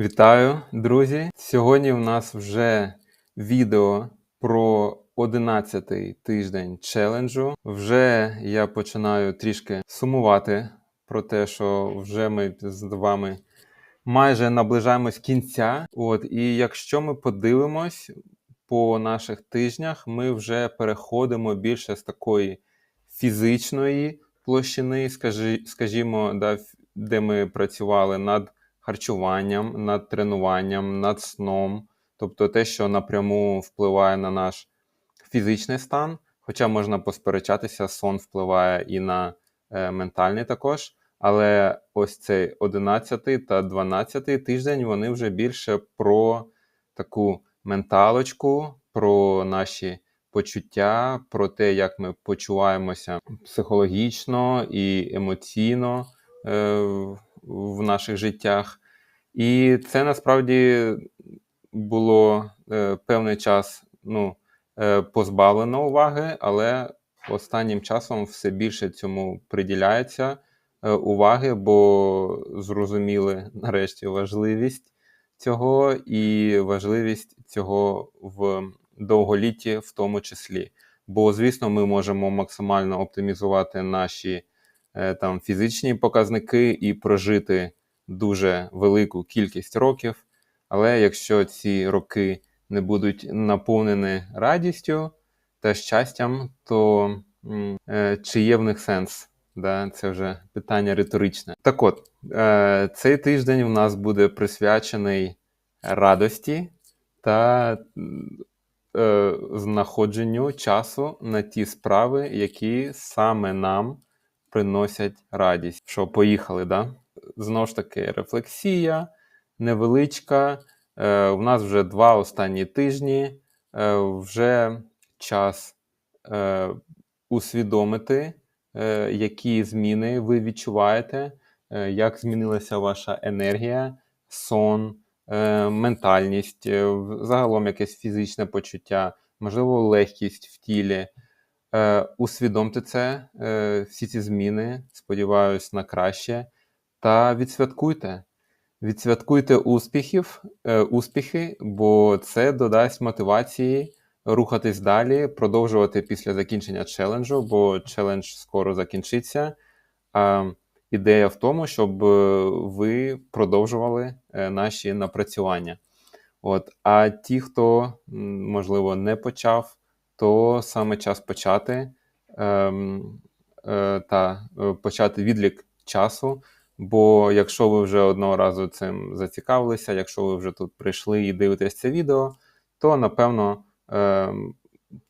Вітаю, друзі! Сьогодні в нас вже відео про 11-й тиждень челенджу. Вже я починаю трішки сумувати про те, що вже ми з вами майже наближаємось кінця. От, і якщо ми подивимось по наших тижнях, ми вже переходимо більше з такої фізичної площини, скажі, скажімо, да, де ми працювали над харчуванням, над тренуванням, над сном, тобто те, що напряму впливає на наш фізичний стан. Хоча можна посперечатися, сон впливає і на е, ментальний також. Але ось цей 11 та 12 тиждень вони вже більше про таку менталочку, про наші почуття, про те, як ми почуваємося психологічно і емоційно е, в- наших життях. І це насправді було е, певний час ну, е, позбавлено уваги, але останнім часом все більше цьому приділяється е, уваги, бо зрозуміли нарешті важливість цього і важливість цього в довголітті, в тому числі. Бо, звісно, ми можемо максимально оптимізувати наші там фізичні показники і прожити дуже велику кількість років. Але якщо ці роки не будуть наповнені радістю та щастям, то е, чи є в них сенс? Да, це вже питання риторичне. Так от, е, цей тиждень у нас буде присвячений радості та е, знаходженню часу на ті справи, які саме нам приносять радість. Що, поїхали, да? Знову ж таки, рефлексія невеличка. Е, у нас вже два останні тижні. Е, вже час е, усвідомити, е, які зміни ви відчуваєте, е, як змінилася ваша енергія, сон, е, ментальність, е, загалом якесь фізичне почуття, можливо, легкість в тілі. Е, усвідомте це, е, всі ці зміни, сподіваюсь, на краще, та відсвяткуйте. Відсвяткуйте успіхів, е, успіхи, бо це додасть мотивації рухатись далі, продовжувати після закінчення челенджу, бо челендж скоро закінчиться. А ідея в тому, щоб е, ви продовжували е, наші напрацювання. От, а ті, хто, можливо, не почав, то саме час почати ем, е, та е, почати відлік часу. Бо якщо ви вже одного разу цим зацікавилися, якщо ви вже тут прийшли і дивитесь це відео, то напевно ем,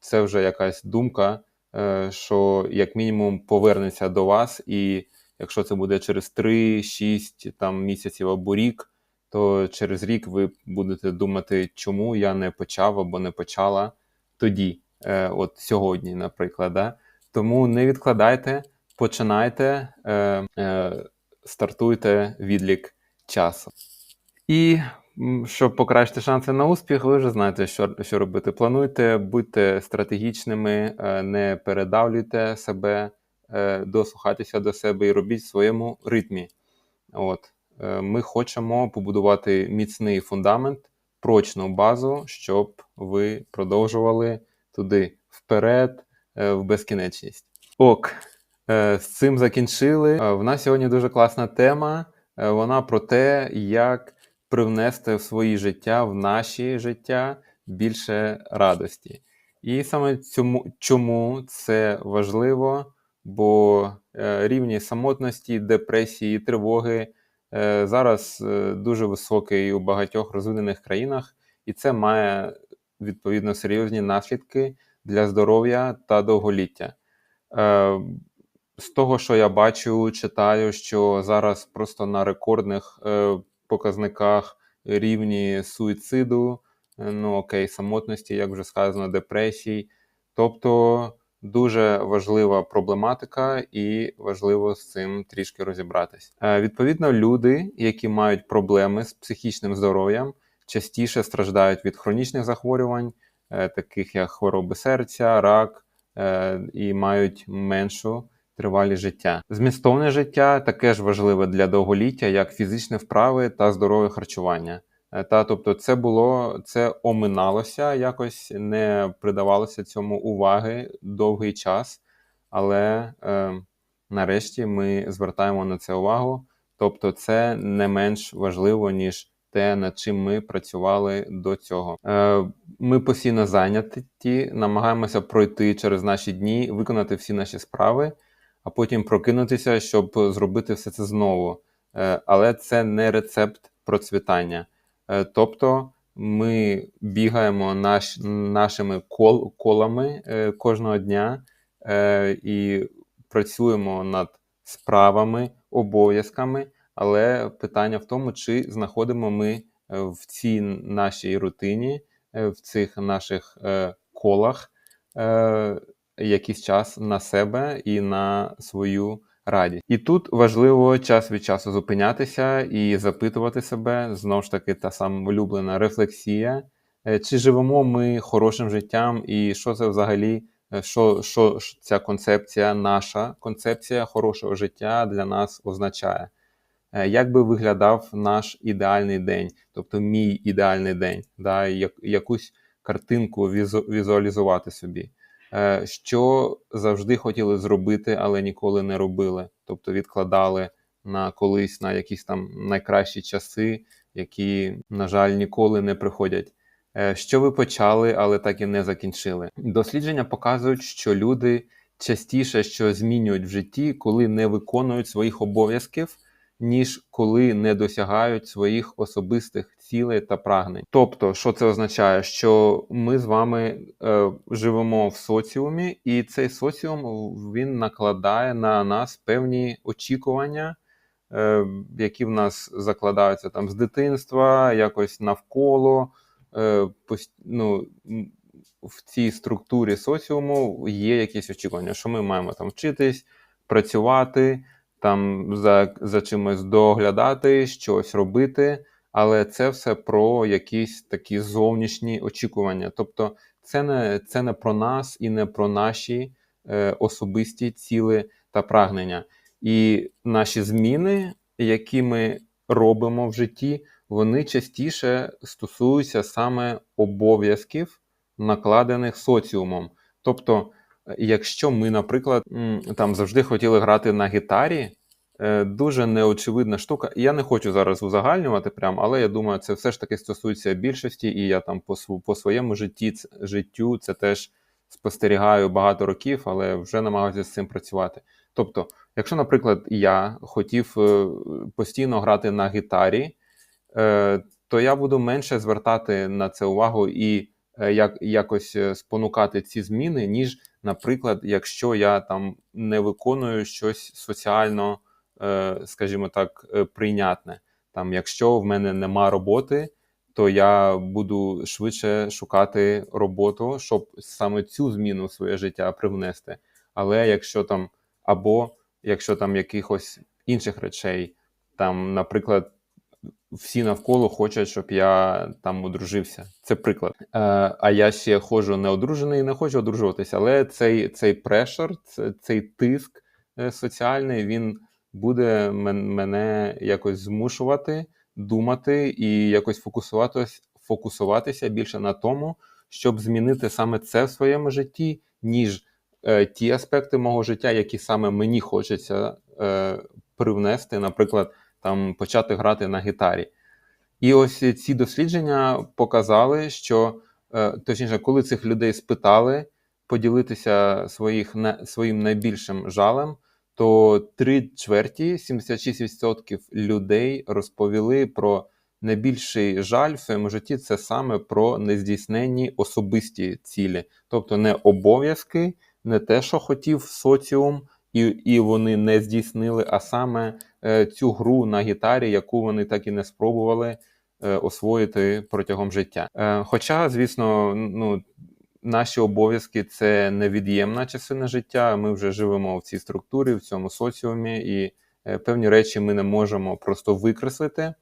це вже якась думка, е, що як мінімум повернеться до вас, і якщо це буде через 3-6 там, місяців або рік, то через рік ви будете думати, чому я не почав або не почала тоді, е, от сьогодні, наприклад. Да? Тому не відкладайте, починайте, е, е, стартуйте відлік часу. І щоб покращити шанси на успіх, ви вже знаєте, що, що робити. Плануйте, будьте стратегічними, е, не передавлюйте себе, е, дослухайтеся до себе і робіть в своєму ритмі. От. Е, Ми хочемо побудувати міцний фундамент, прочну базу, щоб ви продовжували туди вперед, е, в безкінечність. Ок, е, з цим закінчили. Е, В нас сьогодні дуже класна тема. Вона про те, як привнести в свої життя, в наші життя більше радості. І саме цьому, чому це важливо, бо рівні самотності, депресії, тривоги зараз дуже високий у багатьох розвинених країнах, і це має відповідно серйозні наслідки для здоров'я та довголіття. Е, з того, що я бачу, читаю, що зараз просто на рекордних е, показниках рівні суїциду, е, ну окей, самотності, як вже сказано, депресій. Тобто дуже важлива проблематика, і важливо з цим трішки розібратись. Відповідно, люди, які мають проблеми з психічним здоров'ям, частіше страждають від хронічних захворювань, е, таких як хвороби серця, рак, е, і мають меншу тривалість життя. Змістовне життя таке ж важливе для довголіття, як фізичні вправи та здорове харчування. Е, Та тобто, це було це оминалося, якось не придавалося цьому уваги довгий час, але е, нарешті ми звертаємо на це увагу. Тобто, це не менш важливо, ніж те, над чим ми працювали до цього. Е, Ми постійно зайняті, намагаємося пройти через наші дні, виконати всі наші справи, а потім прокинутися, щоб зробити все це знову. Е, Але це не рецепт процвітання. Е, Тобто ми бігаємо наш, нашими кол, колами кожного дня і працюємо над справами, обов'язками. Але питання в тому, чи знаходимо ми е, в цій нашій рутині, е, в цих наших е, колах якийсь час на себе і на свою радість. І тут важливо час від часу зупинятися і запитувати себе знову ж таки та сама улюблена рефлексія, чи живемо ми хорошим життям, і що це взагалі, що, що ця концепція, наша концепція хорошого життя для нас означає. Е, Як би виглядав наш ідеальний день, тобто мій ідеальний день, да, як, якусь картинку візу, візуалізувати собі, Е, що завжди хотіли зробити, але ніколи не робили, тобто відкладали на колись на якісь там найкращі часи, які, на жаль, ніколи не приходять. Е, Що ви почали, але так і не закінчили. Дослідження показують, що люди частіше що змінюють в житті, коли не виконують своїх обов'язків, ніж коли не досягають своїх особистих цілей та прагнень. Тобто, що це означає? Що ми з вами е, живемо в соціумі, і цей соціум він накладає на нас певні очікування, е, які в нас закладаються там з дитинства, якось навколо. Е, ну, в цій структурі соціуму є якісь очікування, що ми маємо там вчитись, працювати, там за, за чимось доглядати, щось робити, але це все про якісь такі зовнішні очікування. Тобто, це не, це не про нас і не про наші е, особисті ціли та прагнення. І наші зміни, які ми робимо в житті, вони частіше стосуються саме обов'язків, накладених соціумом. Тобто, якщо ми, наприклад, там завжди хотіли грати на гітарі, е, дуже неочевидна штука. Я не хочу зараз узагальнювати, прям, але я думаю, це все ж таки стосується більшості, і я там по, своєму житті, життю це теж спостерігаю багато років, але вже намагаюся з цим працювати. Тобто, якщо, наприклад, я хотів е, постійно грати на гітарі, е, то я буду менше звертати на це увагу і як, якось спонукати ці зміни, ніж, наприклад, якщо я там не виконую щось соціально, е, скажімо так, е, прийнятне. Там, якщо в мене нема роботи, то я буду швидше шукати роботу, щоб саме цю зміну в своє життя привнести. Але якщо там, або якщо там якихось інших речей, там, наприклад, всі навколо хочуть, щоб я там одружився. Це приклад. Е, а я ще ходжу неодружений і не хочу одружуватися. Але цей, цей прешер, цей тиск е, соціальний, він буде мене якось змушувати думати і якось фокусуватись, фокусуватися більше на тому, щоб змінити саме це в своєму житті, ніж е, ті аспекти мого життя, які саме мені хочеться е, привнести, наприклад, там почати грати на гітарі. І ось ці дослідження показали, що е, точніше, коли цих людей спитали поділитися своїх, своїм найбільшим жалем, то три чверті, 76% людей розповіли про найбільший жаль в своєму житті це саме про нездійсненні особисті цілі, тобто не обов'язки, не те, що хотів соціум, і, і вони не здійснили, а саме е, цю гру на гітарі, яку вони так і не спробували е, освоїти протягом життя. Е, хоча, звісно, ну. Наші обов'язки це невід'ємна частина життя. Ми вже живемо в цій структурі, в цьому соціумі, і певні речі ми не можемо просто викреслити.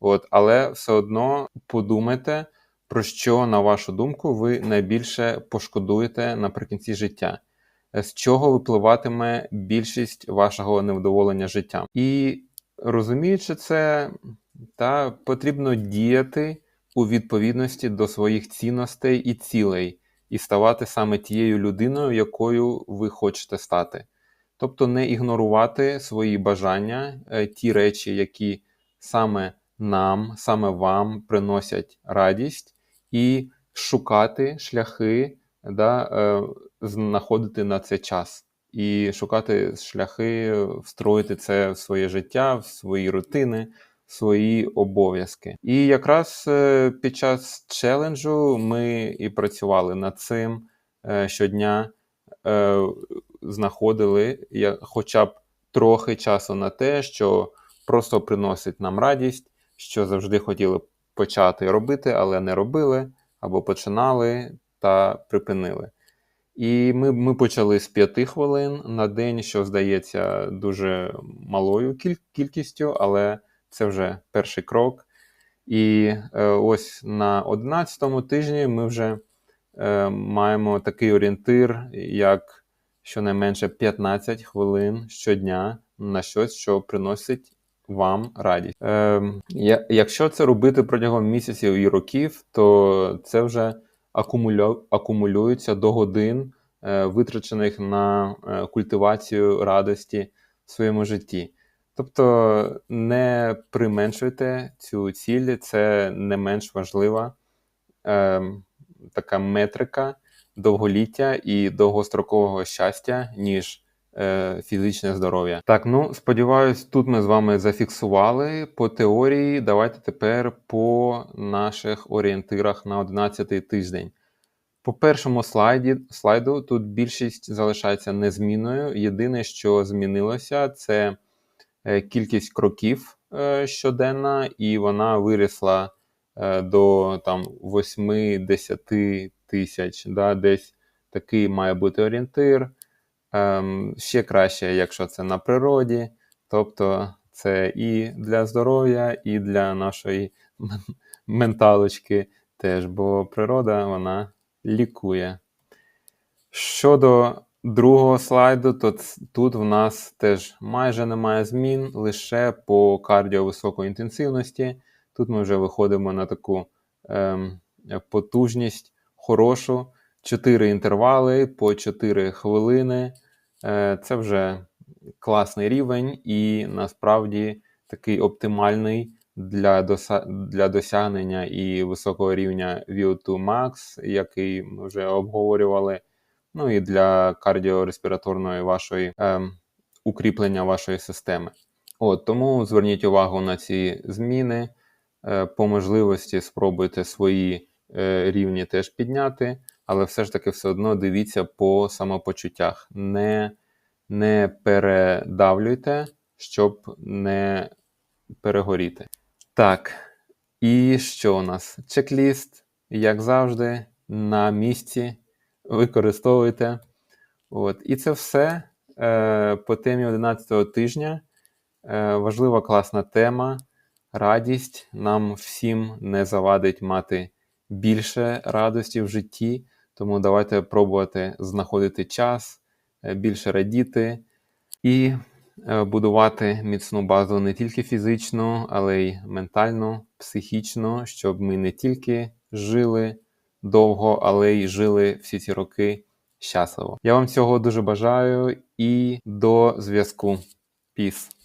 От, але все одно подумайте, про що, на вашу думку, ви найбільше пошкодуєте наприкінці життя. Е, з чого випливатиме більшість вашого невдоволення життям. І розуміючи це, та потрібно діяти у відповідності до своїх цінностей і цілей, і ставати саме тією людиною, якою ви хочете стати. Тобто не ігнорувати свої бажання, е, ті речі, які саме нам, саме вам приносять радість, і шукати шляхи, да, е, знаходити на це час, і шукати шляхи встроїти це в своє життя, в свої рутини, в свої обов'язки. І якраз е, під час челенджу ми і працювали над цим е, щодня. Е, знаходили хоча б трохи часу на те, що просто приносить нам радість, що завжди хотіли почати робити, але не робили, або починали та припинили. І ми, ми почали з 5 хвилин на день, що здається дуже малою кіль- кількістю, але це вже перший крок. І е, ось на 11 тижні ми вже е, маємо такий орієнтир, як щонайменше 15 хвилин щодня на щось, що приносить вам радість. Е, якщо це робити протягом місяців і років, то це вже акумулю, акумулюється до годин, е, витрачених на е, культивацію радості в своєму житті. Тобто не применшуйте цю ціль, це не менш важлива е, така метрика довголіття і довгострокового щастя, ніж е, фізичне здоров'я. Так, ну сподіваюсь, тут ми з вами зафіксували по теорії. Давайте тепер по наших орієнтирах на 11 тиждень. По першому слайді, слайду тут більшість залишається незмінною. Єдине, що змінилося, це е, кількість кроків е, щоденна, і вона вирісла до там 8-10 тисяч. Да, десь такий має бути орієнтир. Ем, ще краще, якщо це на природі. Тобто це і для здоров'я, і для нашої менталочки теж, бо природа вона лікує. Щодо другого слайду, то тут в нас теж майже немає змін, лише по кардіо високої інтенсивності. Тут ми вже виходимо на таку ем, потужність хорошу. 4 інтервали по 4 хвилини. Е, це вже класний рівень і насправді такий оптимальний для, для досягнення і високого рівня VO2 Max, який ми вже обговорювали. Ну і для кардіореспіраторної вашої ем, укріплення вашої системи. От тому зверніть увагу на ці зміни. Е, по можливості спробуйте свої е, рівні теж підняти, але все ж таки все одно дивіться по самопочуттях. Не, не передавлюйте, щоб не перегоріти. Так, і що у нас? Чек-ліст, як завжди, на місці. Використовуйте. От. І це все е, по темі 11-го тижня. Е, важлива класна тема. Радість нам всім не завадить мати більше радості в житті, тому давайте пробувати знаходити час, е, більше радіти і е, будувати міцну базу не тільки фізичну, але й ментальну, психічну, щоб ми не тільки жили довго, але й жили всі ці роки щасливо. Я вам цього дуже бажаю і до зв'язку. Peace.